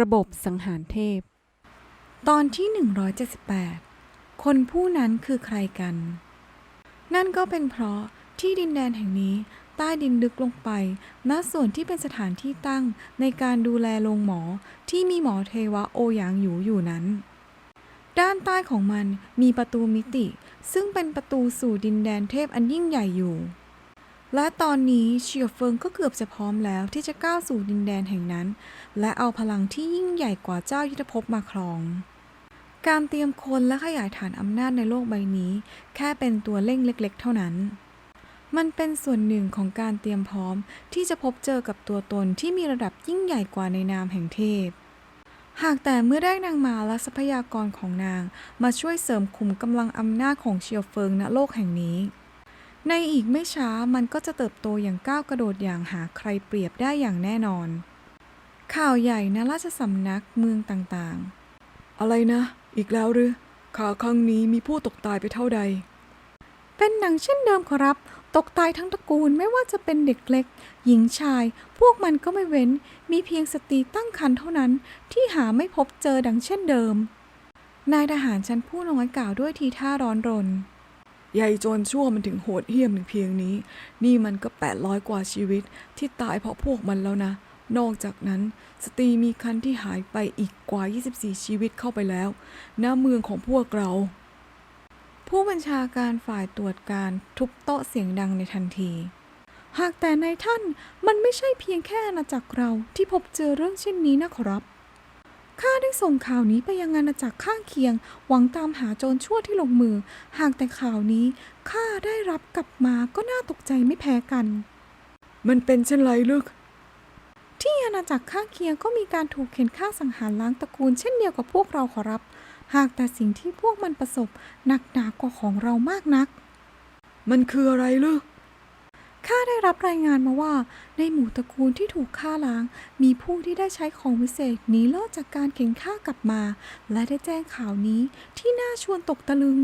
ระบบสังหารเทพ ตอนที่ 178 คนผู้นั้นคือใครกัน นั่นก็เป็นเพราะที่ดินแดนแห่งนี้ใต้ดินลึกลงไป ณ ส่วนที่เป็นสถานที่ตั้งในการดูแลโรงหมอที่มีหมอเทวะโอหยางอยู่อยู่นั้น ด้านใต้ของมันมีประตูมิติ ซึ่งเป็นประตูสู่ดินแดนเทพอันยิ่งใหญ่อยู่ และตอนนี้เฉียวเฟิงก็เกือบจะพร้อมแล้วที่จะก้าวสู่ดินแดนแห่งนั้น และเอาพลังที่ยิ่งใหญ่กว่าเจ้ายุทธภพมาครอง การเตรียมคนและขยายฐานอำนาจในโลกใบนี้ แค่เป็นตัวเร่งเล็ก ๆ เท่านั้น มันเป็นส่วนหนึ่งของการเตรียมพร้อมที่จะพบเจอกับตัวตนที่มีระดับยิ่งใหญ่กว่าในนามแห่งเทพ หากแต่เมื่อได้นางมาและทรัพยากรของนางมาช่วยเสริมขุมกำลังอำนาจของเชียวเฟิงณโลกแห่งนี้ ในอีกไม่ช้ามันก็จะเติบโตอย่างก้าวกระโดดอย่างหาใครเปรียบได้อย่างแน่นอน ข่าวใหญ่ณราชสำนักเมืองต่างๆ อะไรนะ อีกแล้วหรือข่าวครั้งนี้มีผู้ตกตายไปเท่าใด เป็นหนังเช่นเดิมขอรับ ตกตายทั้งตระกูลไม่ว่าจะเป็นเด็กเล็ก หญิงชาย พวกมันก็ไม่เว้น มีเพียงสตรีตั้งครรภ์เท่านั้น ที่หาไม่พบเจอดังเช่นเดิม นายทหารชั้นผู้น้อยกล่าวด้วยทีท่าร้อนรน ใหญ่โจรชั่วมันถึงโหดเหี้ยมถึงเพียงนี้ นี่มันก็แปดร้อยกว่าชีวิตที่ตายเพราะพวกมันแล้วนะ นอกจากนั้น สตรีมีคันที่หายไปอีกกว่า 24 ชีวิตเข้าไปแล้วณเมืองของพวกเรา ผู้บัญชาการฝ่ายตรวจการทุบโต๊ะเสียงดังในทันที หากแต่ในท่านมันไม่ใช่เพียงแค่อาณาจักรเราที่พบเจอเรื่องเช่นนี้นะขอรับ ข้าได้ส่งข่าวนี้ไปยังอาณาจักรข้างเคียง หวังตามหาโจรชั่วที่ลงมือ หากแต่ข่าวนี้ข้าได้รับกลับมาก็น่าตกใจไม่แพ้กัน มันเป็นเช่นไรลึก ที่อาณาจักรข้างเคียงก็มีการถูกเข็นฆ่าสังหารล้างตระกูลเช่นเดียวกับพวกเราขอรับ หากแต่สิ่งที่พวกมันประสบหนักหนากว่าของเรามากนัก มันคืออะไรลึก ข้าได้รับรายงานมาว่า ในหมู่ตระกูลที่ถูกฆ่าล้าง มีผู้ที่ได้ใช้ของวิเศษหนีรอดจากการเข็นฆ่ากลับมา และได้แจ้งข่าวนี้ที่น่าชวนตกตะลึง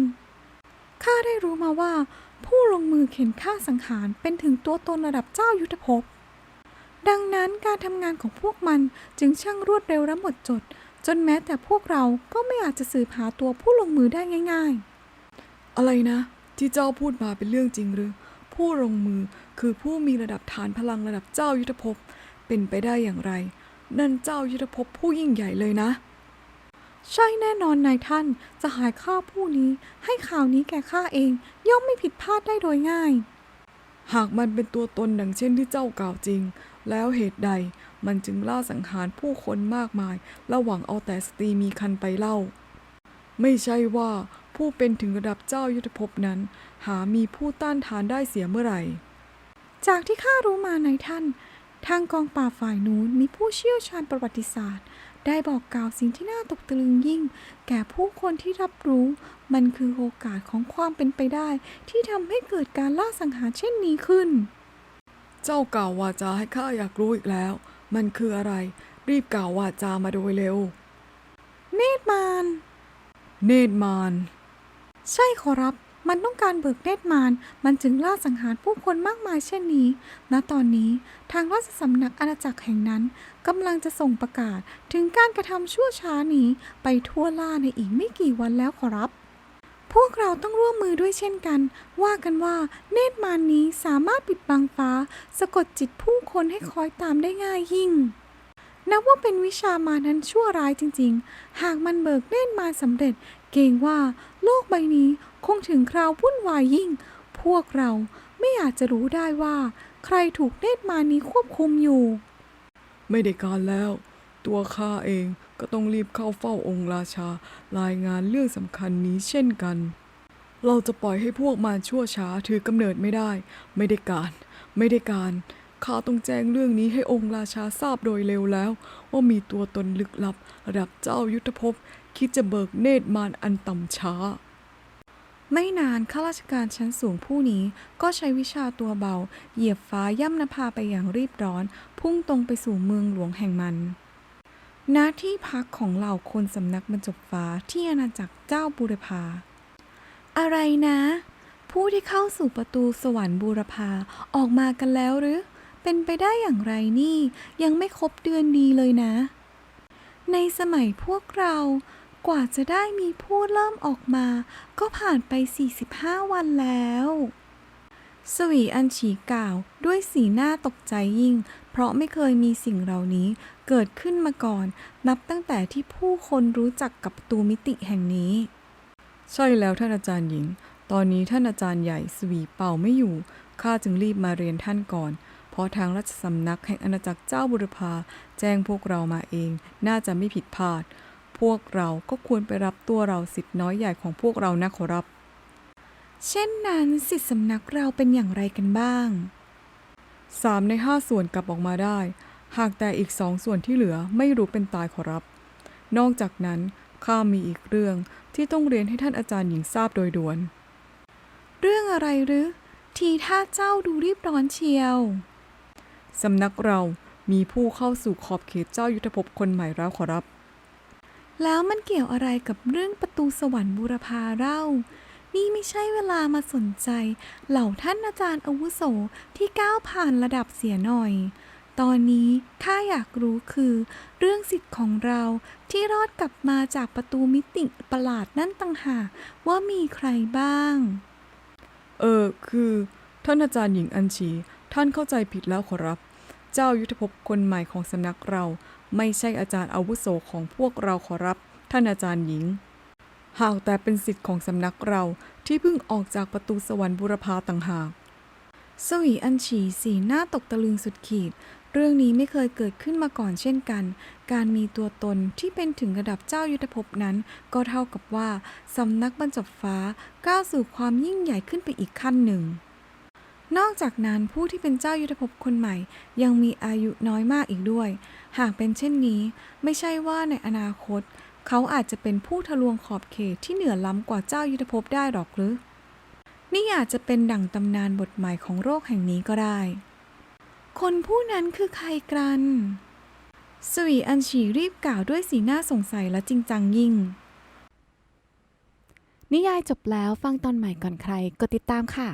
ข้าได้รู้มาว่า ผู้ลงมือเข็นฆ่าสังหารเป็นถึงตัวตนระดับเจ้ายุทธภพ ดังนั้นการทำงานของพวกมันจึงช่างรวดเร็วและหมดจด จนแม้แต่พวกเราก็ไม่อาจจะสืบหาตัวผู้ลงมือได้ง่าย ๆ อะไรนะ ที่เจ้าพูดมาเป็นเรื่องจริงหรือ ผู้ลงมือคือผู้มีระดับฐานพลังระดับเจ้ายุทธภพเป็นไปได้อย่างไร นั่นเจ้ายุทธภพผู้ยิ่งใหญ่เลยนะ ใช่แน่นอนนายท่านจะหายข้าผู้นี้ ให้ข่าวนี้แก่ข้าเอง ย่อมไม่ผิดพลาดได้โดยง่าย หากมันเป็นตัวตนดังเช่นที่เจ้ากล่าวจริง แล้วเหตุใดมันจึงล่าสังหารผู้คนมากมายและหวังเอาแต่สตรีมีคันไปเล่า ไม่ใช่ว่า ผู้เป็นถึงระดับเจ้ายุทธภพนั้น หามีผู้ต้านทานได้เสียเมื่อไหร่ จากที่ข้ารู้มานายท่าน ทางกองป่าบฝ่ายนู้นมีผู้เชี่ยวชาญประวัติศาสตร์ ได้บอกกล่าวสิ่งที่น่าตกตะลึงยิ่ง แก่ผู้คนที่รับรู้ มันคือโอกาสของความเป็นไปได้ ที่ทำให้เกิดการล่าสังหารเช่นนี้ขึ้น เจ้ากล่าววาจาให้ข้าอยากรู้อีกแล้ว มันคืออะไร รีบกล่าววาจามาโดยเร็ว เนตรมาน เนตรมาน ใช่ขอรับ มันต้องการเบิกเนตรมาน มันจึงล่าสังหารผู้คนมากมายเช่นนี้ ณ ตอนนี้ทางราชสำนักอาณาจักรแห่งนั้นกำลังจะส่งประกาศถึงการกระทำชั่วช้านี้ไปทั่วล่าในอีกไม่กี่วันแล้วขอรับ พวกเราต้องร่วมมือด้วยเช่นกัน ว่ากันว่าเนตรมานนี้สามารถปิดบังฟ้า สะกดจิตผู้คนให้คอยตามได้ง่ายยิ่ง นับว่าเป็นวิชามานั้นชั่วร้ายจริง ๆ หากมันเบิกเนตรมาสำเร็จ เกรงว่าโลกใบนี้คงถึงคราววุ่นวายยิ่ง พวกเราไม่อาจจะรู้ได้ว่า ใครถูกเนตรมานนี้ควบคุมอยู่ ไม่ได้การแล้ว ตัวข้าเองก็ต้องรีบเข้าเฝ้าองค์ราชา รายงานเรื่องสำคัญนี้เช่นกัน เราจะปล่อยให้พวกมารชั่วช้าถือกำเนิดไม่ได้ ไม่ได้การ ไม่ได้การ ข้าต้องแจ้งเรื่องนี้ให้องค์ราชาทราบโดยเร็วแล้ว ว่ามีตัวตนลึกลับระดับเจ้ายุทธภพคิดจะเบิกเนตรมารอันต่ำช้า ไม่นานข้าราชการชั้นสูงผู้นี้ก็ใช้วิชาตัวเบา เหยียบฟ้าย่ำนภาไปอย่างรีบร้อน พุ่งตรงไปสู่เมืองหลวงแห่งมันณที่พักของเหล่าคนสำนักบรรจบฟ้าที่อาณาจักรเจ้าบูรพา อะไรนะ ผู้ที่เข้าสู่ประตูสวรรค์บูรพาออกมากันแล้วหรือ เป็นไปได้อย่างไรนี่ ยังไม่ครบเดือนดีเลยนะ ในสมัยพวกเรากว่าจะได้มีผู้เริ่มออกมา ก็ผ่านไป 45 วันแล้ว สวีอันฉีกล่าวด้วยสีหน้าตกใจยิ่ง เพราะไม่เคยมีสิ่งเหล่านี้เกิดขึ้นมาก่อน นับตั้งแต่ที่ผู้คนรู้จักกับตูมิติแห่งนี้ ใช่แล้วท่านอาจารย์หญิง ตอนนี้ท่านอาจารย์ใหญ่สวีเป่าไม่อยู่ ข้าจึงรีบมาเรียนท่านก่อน เพราะทางราชสำนักแห่งอาณาจักรเจ้าบุรพาแจ้งพวกเรามาเอง น่าจะไม่ผิดพลาด พวกเราก็ควรไปรับตัวเราสิทธิ์น้อยใหญ่ของพวกเรานะขอรับ เช่นนั้นสิทธิสำนักเราเป็นอย่างไรกันบ้างสามในห้าส่วนกลับออกมาได้ หากแต่อีกสองส่วนที่เหลือไม่รู้เป็นตายขอรับ นอกจากนั้นข้ามีอีกเรื่องที่ต้องเรียนให้ท่านอาจารย์หญิงทราบโดยด่วน เรื่องอะไรหรือ ทีท่าเจ้าดูรีบร้อนเชียว สำนักเรามีผู้เข้าสู่ขอบเขตเจ้ายุทธภพคนใหม่แล้วขอรับ แล้วมันเกี่ยวอะไรกับเรื่องประตูสวรรค์บูรพาเล่า นี่ไม่ใช่เวลามาสนใจ เหล่าท่านอาจารย์อาวุโสที่ก้าวผ่านระดับเสียหน่อย ตอนนี้ข้าอยากรู้คือ เรื่องสิทธิ์ของเราที่รอดกลับมาจากประตูมิติประหลาดนั่นต่างหากว่ามีใครบ้าง เออคือ ท่านอาจารย์หญิงอัญชี ท่านเข้าใจผิดแล้วขอรับ เจ้ายุทธภพคนใหม่ของสำนักเรา ไม่ใช่อาจารย์อาวุโสของพวกเราขอรับ ท่านอาจารย์หญิง หากแต่เป็นสิทธิ์ของสำนักเราที่เพิ่งออกจากประตูสวรรค์บุรพาต่างหากสวีอันฉีสีหน้าตกตะลึงสุดขีด เรื่องนี้ไม่เคยเกิดขึ้นมาก่อนเช่นกัน การมีตัวตนที่เป็นถึงระดับเจ้ายุทธภพนั้น ก็เท่ากับว่าสำนักบรรจบฟ้าก้าวสู่ความยิ่งใหญ่ขึ้นไปอีกขั้นหนึ่ง นอกจากนั้นผู้ที่เป็นเจ้ายุทธภพคนใหม่ ยังมีอายุน้อยมากอีกด้วย หากเป็นเช่นนี้ ไม่ใช่ว่าในอนาคต เขาอาจจะเป็นผู้ทะลวงขอบเขตที่เหนือล้ำกว่าเจ้ายุทธภพได้หรอกหรือ นี่อาจจะเป็นดั่งตำนานบทใหม่ของโรคแห่งนี้ก็ได้ คนผู้นั้นคือใครกันสวีอันฉีรีบกล่าวด้วยสีหน้าสงสัยและจริงจังยิ่ง นิยายจบแล้วฟังตอนใหม่ก่อนใครกดติดตามค่ะ